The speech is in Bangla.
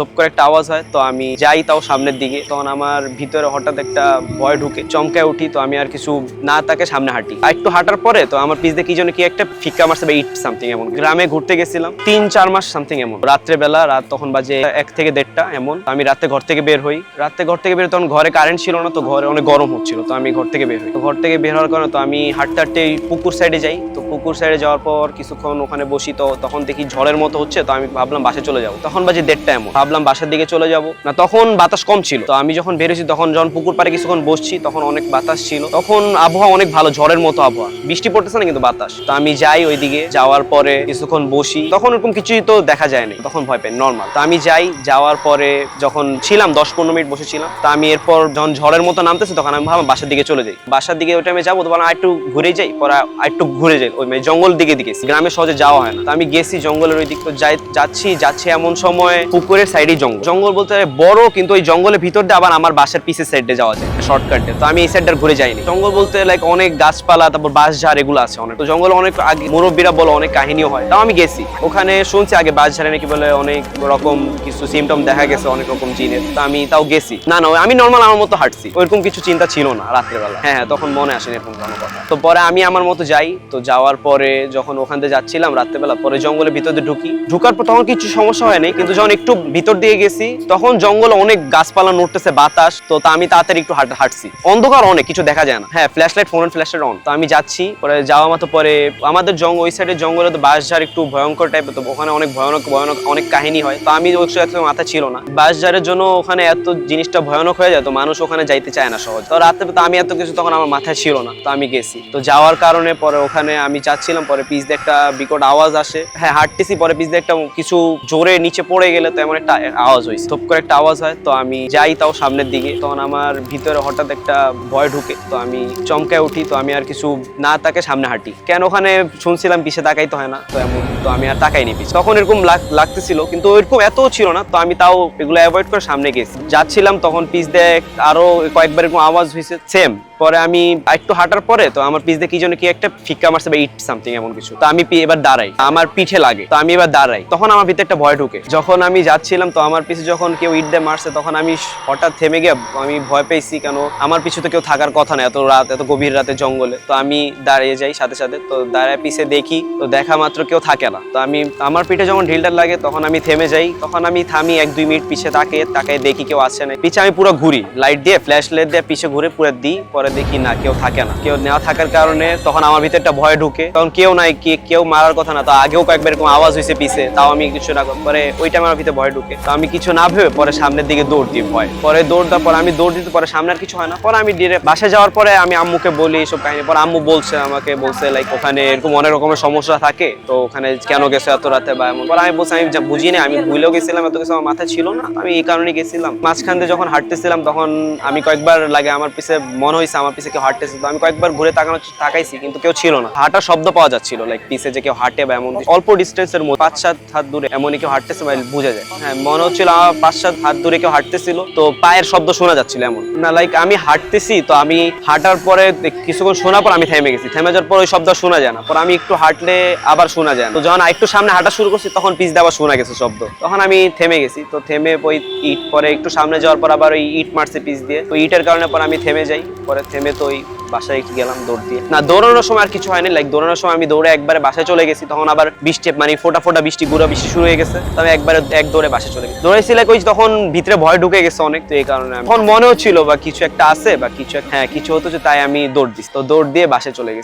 ধপ করে একটা আওয়াজ হয়, তো আমি যাই তাও সামনের দিকে। তখন আমার ভিতরে হঠাৎ একটা ভয় ঢুকে চমকায় উঠি, তো আমি আর কিছু না তাকে সামনে হাঁটি। আর একটু হাঁটার পরে তো আমার পিস দিয়ে কি যেন কি একটা ফিক্কা মারছে বা ইট সামথিং এমন। গ্রামে ঘুরতে গেছিলাম, তিন, চার মাস সামথিং এমন। রাত্রে বেলা রাত তখন বাজে এক থেকে দেড়টা এমন। আমি রাতে ঘর থেকে বের হই। রাতে ঘর থেকে বের তখন ঘরে কারেন্ট ছিল না, তো ঘরে অনেক গরম হচ্ছিল, তো আমি ঘর থেকে বের হই। ঘর থেকে বের হওয়ার কারণে তো আমি হাঁটতে হাঁটতে পুকুর সাইডে যাই। তো পুকুর সাইডে যাওয়ার পর কিছুক্ষণ ওখানে বসি তো তখন দেখি ঝড়ের মতো হচ্ছে, তো আমি ভাবলাম বাসে চলে যাব। তখন বাজে দেড়টা এমন। ভাবলাম বাসার দিকে চলে যাব। না, তখন বাতাস কম ছিল। তো আমি যখন বেরোছি তখন যখন পুকুর পাড়ে কিছুক্ষণ বসছি, তখন অনেক বাতাস ছিল। তখন আবহাওয়া অনেক ভালো, ঝড়ের মতো আবহাওয়া। বৃষ্টি পড়তেছে না কিন্তু বাতাস। তো আমি যাই ওইদিকে, যাওয়ার পরে কিছুক্ষণ বসি। তখন ওরকম কিছুই তো দেখা যায় না তখন ভয় পাই নর্মাল তো আমি যাই, যাওয়ার পরে যখন ছিলাম, দশ পনেরো মিনিট বসেছিলাম, তো আমি এরপর যখন ঝড়ের মতো নামতেছে, তখন আমি ভাবলাম বাসার দিকে চলে যাই। বাসার দিকে ওই টাইমে যাব, তো আর একটু ঘুরে যাই, পরে আর একটু ঘুরে যাই। মানে জঙ্গল দিকে দিকে গ্রামে সহজে যাওয়া হয় না। তো আমি গেছি জঙ্গলের ওই দিক তো যাই যাচ্ছি যাচ্ছি এমন সময় পুকুরের সাইডেই জঙ্গল। জঙ্গল বলতে বড়, কিন্তু ওই জঙ্গলের ভিতর দিয়ে আবার আমার বাসার পিসের সাইডে যাওয়া যায় শর্টকাটে তো আমি এই সাইডটা ঘুরে যাইনি। জঙ্গল বলতে লাইক অনেক গাছপালা, তারপর বাঁশ ঝাড় এগুলো আছে অনেক। তো জঙ্গলে অনেক আগে মুরব্বীরা বলো অনেক কাহিনীও হয়। তাও আমি গেছি। ওখানে শুনছি আগে বাঁশ ঝাড়ে নাকি বলে অনেক রকম কিছু সিমটম দেখা গেছে, অনেক রকম জিনের। তো আমি তাও গেছি। না না, আমি নর্মাল আমার মতো হাঁটছি। ওইরকম কিছু চিন্তা ছিল না রাত্রেবেলা। হ্যাঁ হ্যাঁ তখন মনে আসেনি এরকম কোনো কথা। তো পরে আমি আমার মতো যাই। তো যাওয়ার পরে যখন ওখান থেকে যাচ্ছিলাম রাত্রেবেলা, পরে জঙ্গলের ভিতর দিয়ে ঢুকি। ঢুকার পর তখন কিছু সমস্যা হয়নি, কিন্তু যখন একটু ভিতর দিয়ে গেছি, তখন জঙ্গলে অনেক গাছপালা নড়তেছে, বাতাস, তো তা আমি তাড়াতাড়ি একটু হাঁট- হাঁটছি। অন্ধকার অনেক, কিছু দেখা যায় না। হ্যাঁ ফ্ল্যাশ লাইট ফোনের ফ্ল্যাশ লাইট অন তো আমি যাচ্ছি, পরে যাওয়া মতো পরে আমাদের জঙ্গল ওই সাইডের জঙ্গলে তো বাঁশঝাড় একটু ভয়ঙ্কর টাইপের তো ওখানে অনেক ভয়ানক ভয়ানক অনেক কাহিনী হয়। তো আমি ওই সময় মাথা ছিল না। বাস বাঁশঝাড়ের জন্য ওখানে এত জিনিসটা ভয়ানক হয়ে যায়, তো মানুষ ওখানে যাইতে চায় না সহজ। তো রাতে তো আমি এত কিছু তখন আমার মাথায় ছিল না, তো আমি গেছি। তো যাওয়ার কারণে পরে ওখানে আমি যাচ্ছিলাম, পরে পিস দিয়ে একটা বিকট আওয়াজ আসে। হ্যাঁ হাঁটতেছি, পরে পিস দিয়ে একটা কিছু জোরে নিচে পড়ে গেলে তো এমন একটা আওয়াজ হয়েছে। থপ করে একটা আওয়াজ হয়, তো আমি যাই তাও সামনের দিকে। তখন আমার ভিতরে হঠাৎ একটা ভয় ঢুকে, তো আমি চমকায় উঠি, তো আমি আর কিছু না তাকে সামনে হাঁটি। কেন ওখানে শুনছিলাম, পিছে তাকাইতে হয় না, তো এমন, তো আমি আর তাকাইনি পিছে। তখন এরকম লাগ- লাগতেছিল, কিন্তু ওইরকম এত ছিল না, তো আমি তাও এগুলো অ্যাভয়েড করে সামনে গেছি। যাচ্ছিলাম, তখন পিস দিয়ে আরও কয়েকবার এরকম আওয়াজ হয়েছে সেম পরে আমি একটু হাঁটার পরে তো আমার পিছ দিয়ে কি যেন কি একটা ফিক্কা মারছে বা ইট সামথিং এমন কিছু। তো আমি এবার দাঁড়াই। আমার পিঠে লাগে। তো আমি এবার দাঁড়াই। তখন আমার ভিতরে একটা ভয় ঢুকে। যখন আমি যাচ্ছিলাম, তো আমার পিছে যখন কেউ ইট দিয়ে মারছে, তখন আমি হঠাৎ থেমে গিয়ে আমি ভয় পেয়েছি কেন? আমার পিছু তো কেউ থাকার কথা না এত রাত, এত গভীর রাতে জঙ্গলে। তো আমি দাঁড়িয়ে যাই সাথে সাথে। তো দাঁড়ায় পিছে দেখি, তো দেখা মাত্র কেউ থাকে না। তো আমি আমার পিঠে যখন ঢিলটা লাগে, তখন আমি থেমে যাই। তখন আমি থামি এক দুই মিনিট পিছে তাকে তাকে দেখি কেউ আসছে না পিছে আমি পুরো ঘুরি। লাইট দিয়ে ফ্ল্যাশ লাইট দিয়ে পিছে ঘুরে পুরো দিই। পরে দেখি না, কেউ থাকে না। কেউ না থাকার কারণে তখন আমার ভিতরে একটা ভয় ঢুকে। তখন কেউ নাই, কি, কেউ মারার কথা না। তো আগেও কয়েকবার এরকম আওয়াজ হয়েছে পিছে, তাও আমি কিছু না পরে ওইটা আমার ভিতরে ভয় ঢুকে। তো আমি কিছু না ভেবে পরে সামনের দিকে দৌড় দিই ভয়। পরে দৌড় দেওয়ার পরে আমি দৌড় দিতে পরে সামনে আর কিছু হয় না। পরে আমি ডিরেক্ট বাসে যাওয়ার পরে আমি আম্মুকে বলি এইসব কাহিনী। পরে আম্মু বলছে আমাকে, বলছে লাইক ওখানে এরকম অনেক রকমের সমস্যা থাকে। তো ওখানে কেন গেছো এত রাতে বা এমন। পরে আমি বলছি, আমি বুঝি না আমি ভুলেও গেছিলাম, এত কিছু আমার মাথায় ছিল না। আমি এই কারণে গেছিলাম। মাঝখান দিয়ে যখন হাঁটতেছিলাম, তখন আমি কয়েকবার লাগে আমার পিছে মনে হয়েছে আমার পিছে কেউ হাঁটতেছে, তো আমি কয়েকবার ঘুরে তাকানো তাকাইছি, কিন্তু কেউ ছিল না। হাঁটার শব্দ পাওয়া যাচ্ছিল লাইক পিছে যে কেউ হাঁটে বা এমন অল্প ডিস্টেন্সের মধ্যে পাঁচ সাত হাত দূরে এমনই কেউ হাঁটতেছে বা বোঝা যায়। হ্যাঁ মনে হচ্ছিল আমার পাঁচ সাত হাত দূরে কেউ হাঁটতেছিল, তো পায়ের শব্দ শোনা যাচ্ছিল এমন। না লাইক আমি হাঁটতেছি, তো আমি হাঁটার পরে কিছুক্ষণ শোনার পর আমি থেমে গেছি। থেমে যাওয়ার পর ওই শব্দ শোনা যায় না। পর আমি একটু হাঁটলে আবার শোনা যায় না। তো যখন একটু সামনে হাঁটা শুরু করছি, তখন দিয়ে আবার শোনা গেছে শব্দ। তখন আমি থেমে গেছি, তো থেমে ওই ইট পরে একটু সামনে যাওয়ার পর আবার ওই ইট মারছে পিস দিয়ে। তো ইটের কারণে পর আমি থেমে যাই, পরে থেমে তো ওই বাসায় গেলাম দৌড় দিয়ে। না, দৌড়ানোর সময় আর কিছু হয়নি। লাইক দৌড়ানোর সময় আমি দৌড়ে একবারে বাসায় চলে গেছি, তখন আবার বৃষ্টি মানে ফোটা ফোটা বৃষ্টি, গুঁড়া বৃষ্টি শুরু হয়ে গেছে। তো আমি একবারে এক দৌড়ে বাসে চলে গেছি। দৌড়াইছি লাইক ওই তখন ভিতরে ভয় ঢুকে গেছে অনেক, তো এই কারণে তখন মনেও ছিল বা কিছু একটা আছে বা কিছু হ্যাঁ কিছু হতো যে তাই আমি দৌড় দিস তো দৌড় দিয়ে বাসে চলে গেছি।